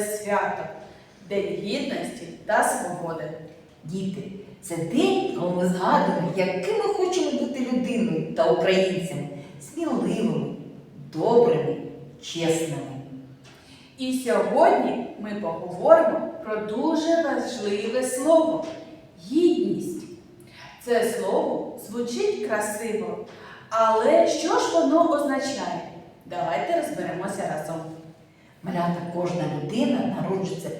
свято День гідності та свободи. Діти, це день, коли ми згадуємо, якими хочемо бути людиною та українцями, сміливими, добрими, чесними. І сьогодні ми поговоримо про дуже важливе слово гідність. Це слово звучить красиво, але що ж воно означає? Давайте розберемося разом. Малята кожна людина народжується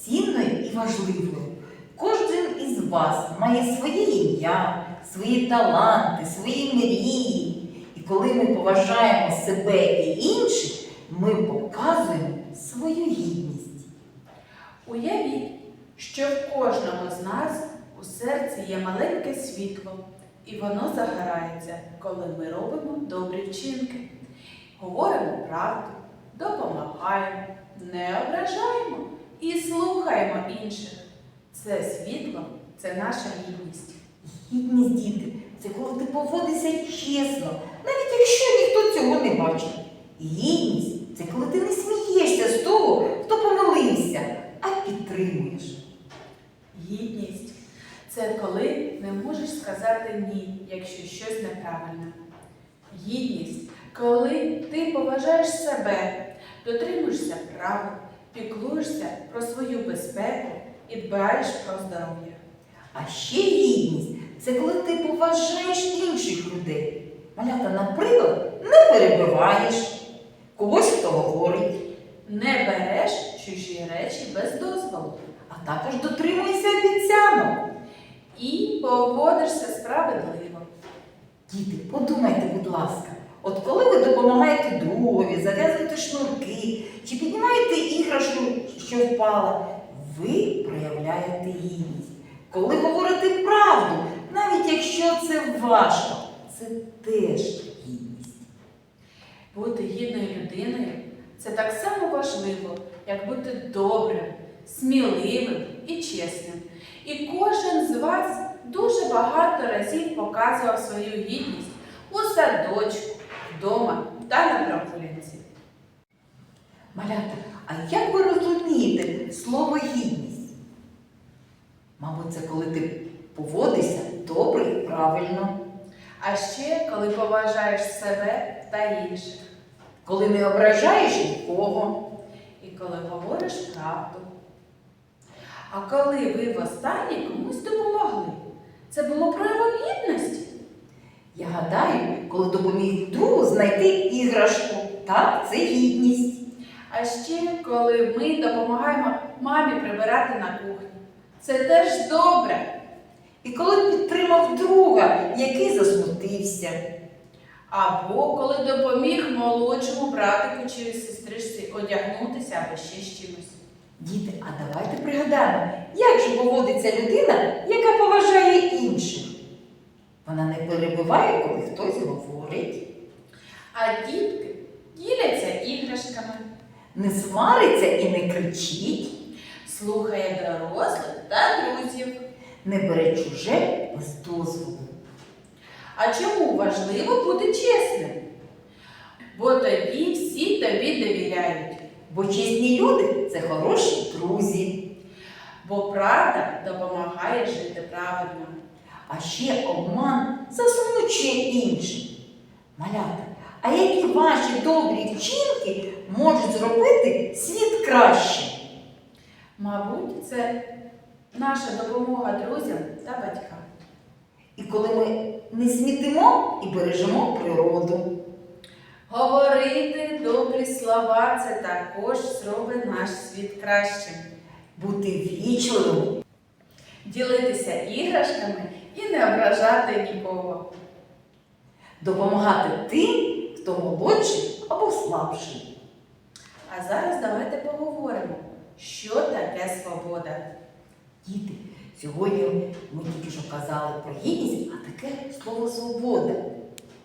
цінною і важливою. Кожен із вас має своє ім'я, свої таланти, свої мрії. І коли ми поважаємо себе і інших, ми показуємо свою гідність. Уявіть, що в кожного з нас у серці є маленьке світло, і воно загорається, коли ми робимо добрі вчинки. Говоримо правду, допомагаємо, не ображаємо і слухаємо інших. Це світло це наша гідність. Гідність, діти, це коли ти поводишся чесно, навіть якщо ніхто цього не бачить. Гідність це коли ти не смієшся з того, хто помилився, а підтримуєш. Гідність це коли не можеш сказати ні, якщо щось неправильно. Гідність, коли ти поважаєш себе, дотримуєшся правил, піклуєшся про свою безпеку і дбаєш про здоров'я. А ще гідність це коли ти поважаєш інших людей. Малята, наприклад, не перебиваєш когось, хто говорить, Не береш чужі речі без дозволу а також дотримуєшся обіцянок. і поводишся справедливо. Діти, подумайте, будь ласка, от коли ви допомагаєте другові, зав'язуєте шнурки чи піднімаєте іграшку, що впала, ви проявляєте гідність. Коли говорите правду, навіть якщо це важко, це теж гідність. Бути гідною людиною це так само важливо, як бути добрим, сміливим і чесним. І кожен з вас дуже багато разів показував свою гідність у садочку, вдома та на прогулянці. Малята, а як ви розумієте слово гідність? Мабуть, це коли ти поводишся добре і правильно, А ще коли поважаєш себе та інших, коли не ображаєш нікого. і коли говориш правду. А коли ви востаннє комусь допомогли, це було проявом гідності. Я гадаю, коли допоміг другу знайти іграшку, так, це гідність. А ще коли ми допомагаємо мамі прибирати на кухні. Це теж добре. І коли підтримав друга, який засмутився. Або коли допоміг молодшому братику чи сестричці одягнутися або ще з чимось. Діти, а давайте пригадаємо, як же поводиться людина, яка поважає інших. Вона не перебиває, коли хтось говорить, А дітки діляться іграшками, не свариться і не кричить, слухає дорослих та друзів. не бере чуже без дозволу. А чому важливо бути чесним? Бо тобі всі тобі довіряють, Бо чесні люди це хороші друзі. бо правда допомагає жити правильно. А ще обман засмучує інших. Малята, а які ваші добрі вчинки можуть зробити світ краще? Мабуть, це наша допомога друзям та батькам. І коли ми не смітимо і бережемо природу. Говорити добрі слова це також зробить наш світ кращим. бути вічливими, Ділитися іграшками і не ображати нікого. допомагати тим, хто молодший або слабший. А зараз давайте поговоримо, що таке свобода. Діти, сьогодні ми тільки що казали про гідність, а таке слово свобода.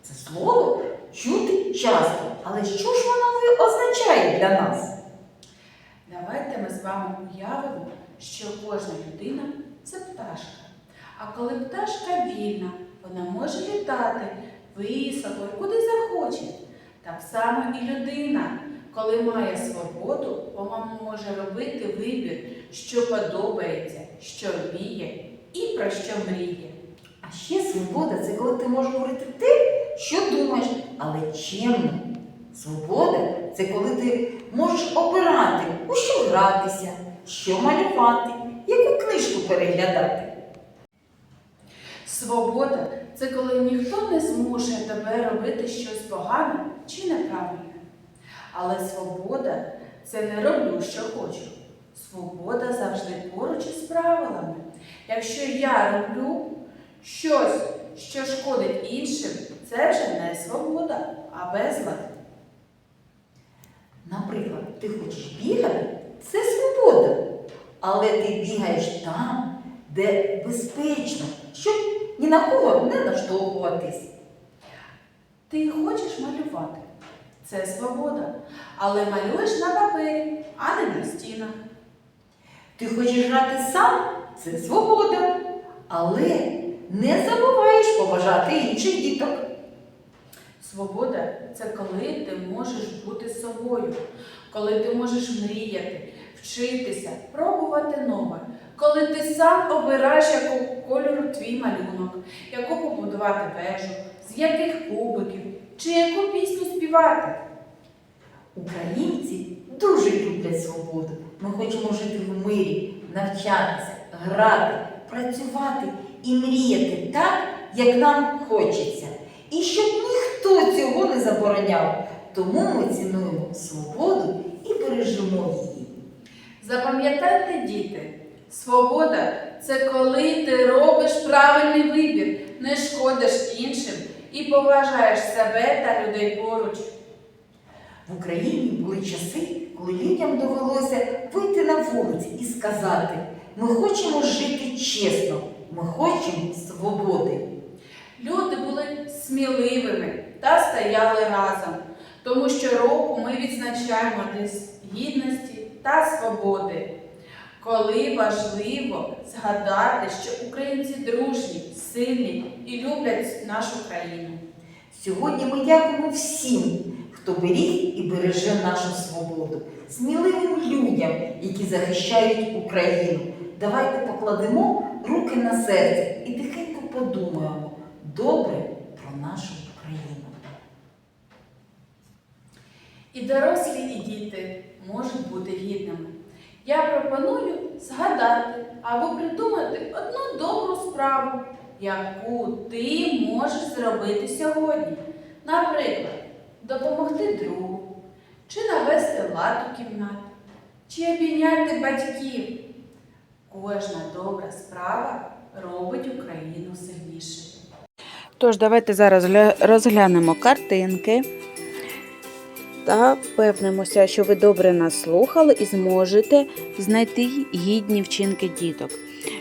Це слово чути часто, але що ж воно означає для нас? Давайте ми з вами уявимо, що кожна людина це. А коли пташка вільна, вона може літати високо і куди захоче. Так само і людина, коли має свободу, вона може робити вибір, що подобається, що вміє і про що мріє. А ще свобода це коли ти можеш говорити те, що думаєш, але чемно. Свобода це коли ти можеш обирати, у що гратися, що малювати, яку книжку переглядати. Свобода це коли ніхто не змушує тебе робити щось погане чи неправильне. Але свобода це не роблю, що хочу. Свобода завжди поруч із правилами. Якщо я роблю щось, що шкодить іншим, це вже не свобода, а безлад. Наприклад, ти хочеш бігати, це свобода. Але ти бігаєш там, де безпечно, щоб на кого не наштовхуватись. Ти хочеш малювати. Це свобода. Але малюєш на папері, а не на стінах. Ти хочеш грати сам це свобода. Але не забуваєш поважати інших діток. Свобода це коли ти можеш бути собою, коли ти можеш мріяти, вчитися, пробувати нове, коли ти сам обираєш, якого кольору твій малюнок, яку побудувати вежу, з яких кубиків, чи яку пісню співати. Українці дуже люблять свободу. Ми хочемо жити в мирі, навчатися, грати, працювати і мріяти так, як нам хочеться. І щоб ніхто цього не забороняв. Тому ми цінуємо свободу і бережемо її. Запам'ятайте, діти, свобода це коли ти робиш правильний вибір, не шкодиш іншим і поважаєш себе та людей поруч. В Україні були часи, коли людям довелося вийти на вулиці і сказати: ми хочемо жити чесно, ми хочемо свободи. Люди були сміливими та стояли разом, тому що року ми відзначаємо День гідності та свободи. Коли важливо згадати, що українці дружні, сильні і люблять нашу країну. Сьогодні ми дякуємо всім, хто беріг і береже нашу свободу, сміливим людям, які захищають Україну. Давайте покладемо руки на серце і тихенько подумаємо добре про нашу Україну. І дорослі, і діти можуть бути гідними. Я пропоную згадати або придумати одну добру справу, яку ти можеш зробити сьогодні. Наприклад, допомогти другу, чи навести лад у кімнаті, чи обійняти батьків. Кожна добра справа робить Україну сильнішою. Тож, давайте зараз розглянемо картинки та впевнимося, що ви добре нас слухали і зможете знайти гідні вчинки діток.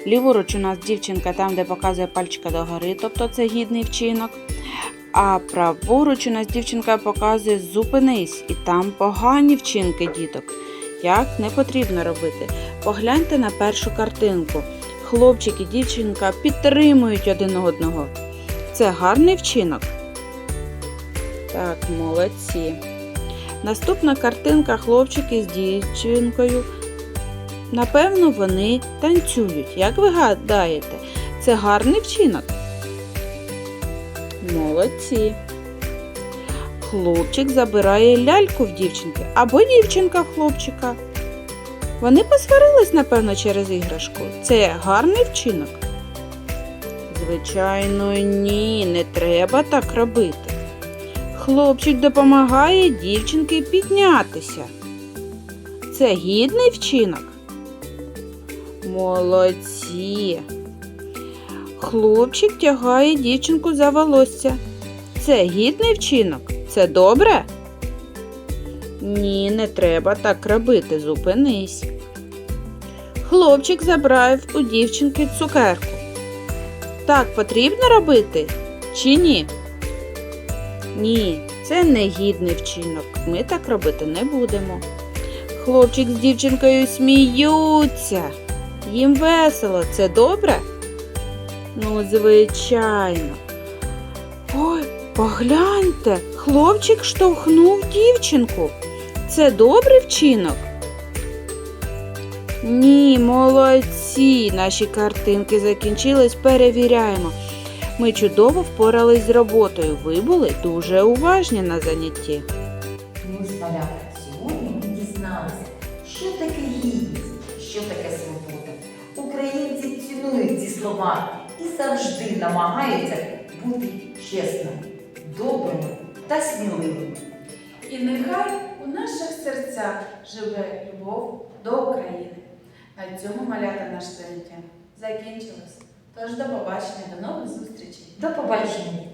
Ліворуч у нас дівчинка там, де показує пальчика догори, тобто це гідний вчинок. А праворуч у нас дівчинка показує зупинись, і там погані вчинки діток. Як не потрібно робити. Погляньте на першу картинку. Хлопчик і дівчинка підтримують один одного. Це гарний вчинок. Так, молодці. Наступна картинка хлопчик із дівчинкою. Напевно, вони танцюють. Як ви гадаєте, це гарний вчинок? Молодці. Хлопчик забирає ляльку в дівчинки або дівчинка в хлопчика. Вони посварились, напевно, через іграшку. Це гарний вчинок. Звичайно, ні, не треба так робити. Хлопчик допомагає дівчинці піднятися. Це гідний вчинок. Молодці. Хлопчик тягає дівчинку за волосся. Це гідний вчинок. Це добре? Ні, не треба так робити. Зупинись. Хлопчик забрав у дівчинки цукерку. Так потрібно робити чи ні? Ні, це не гідний вчинок. Ми так робити не будемо. Хлопчик з дівчинкою сміються. Їм весело. Це добре? Ну, звичайно. Ой, Погляньте, хлопчик штовхнув дівчинку. Це добрий вчинок? Ні, молодці. Наші картинки закінчились. Перевіряємо. Ми чудово впорались з роботою. Ви були дуже уважні на занятті. Ми з малята сьогодні дізналися, що таке гідність, що таке свобода. Українці цінують ці слова і завжди намагаються бути чесними, добрими та сміливими. І нехай у наших серцях живе любов до України. На цьому малята наше заняття закінчилось. Тож до побачення, до нових зустрічей. До побачення!